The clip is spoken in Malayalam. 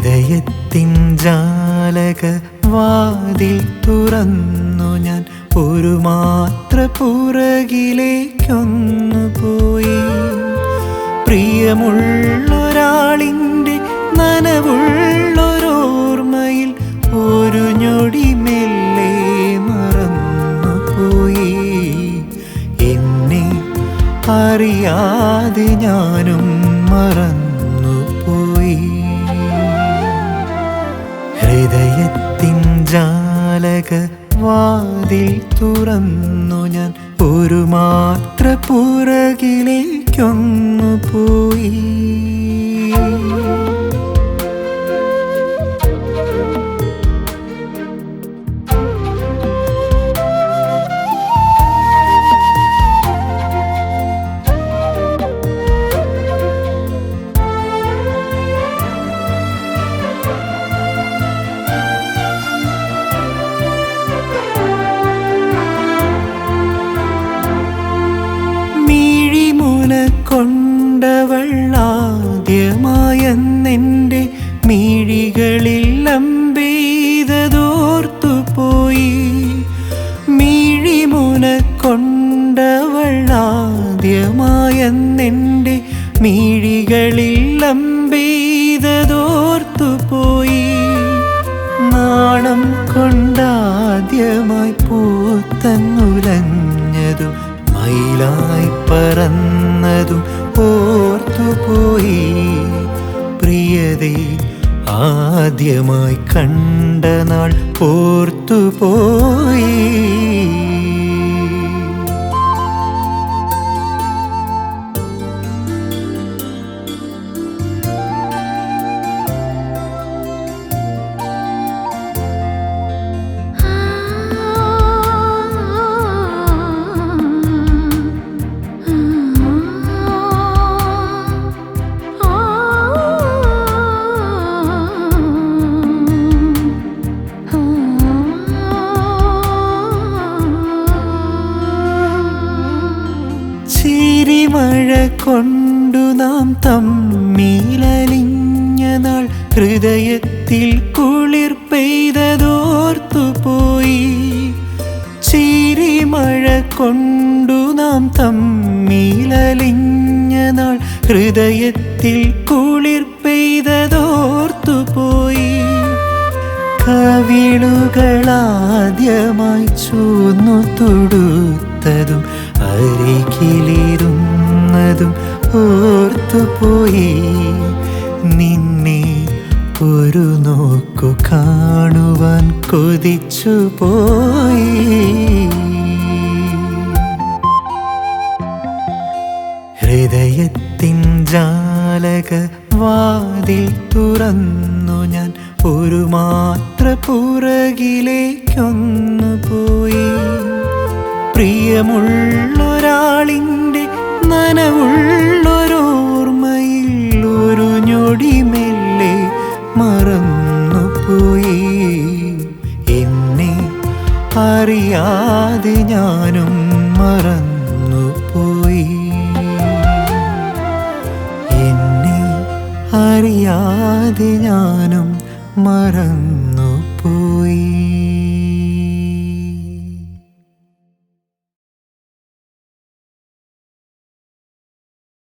ഹൃദയത്തിൻ ജാലക വാതിൽ തുറന്നു ഞാൻ ഒരു മാത്ര പുറകിലേക്കൊന്നു പോയി. പ്രിയമുള്ളൊരാളിന്റെ നനവുള്ളൊരോർമ്മയിൽ ഒരു ഞൊടി മെല്ലെ മറന്നു പോയി. എന്നെ അറിയാതെ ഞാനും മറന്നു തുറന്നു ഞാൻ ഒരു മാത്ര പുറകിലേക്കൊന്നു പോയി. മിഴികളിൽ പോയി നാണം കൊണ്ടാദ്യമായി പൂത്തന്നുലഞ്ഞതും മയിലായി പറന്നതും ഓർത്തുപോയി. പ്രിയതേ ആദ്യമായി കണ്ട നാൾ ഓർത്തുപോയി. ചിരിമഴ കൊണ്ടു നാം തമ്മിലലിഞ്ഞ നാൾ ഹൃദയത്തിൽ കുളിർ പെയ്തതോർത്തു പോയി. ചിരിമഴ കൊണ്ടു നാം തമ്മിലലിഞ്ഞ നാൾ ഹൃദയത്തിൽ കുളിർ പെയ്തതോർത്തു പോയി. കവിളുകളാദ്യമായി ചൂന്നു തൊടുത്തതും അരികിലിരുന്നതും ഓർത്തുപോയി നിന്നെ ഒരു നോക്കു കാണുവാൻ കൊതിച്ചു പോയി. ഹൃദയത്തിൻ ജാലക വാതിൽ തുറന്നു ഞാൻ ഒരു മാത്ര പുറകിലേക്കൊന്നു പോയി. പ്രിയമുള്ളൊരാളിന്റെ അറിയാതെ ഞാനും മറന്നു പോയി എന്നെ അറിയാതെ ഞാനും മറന്നു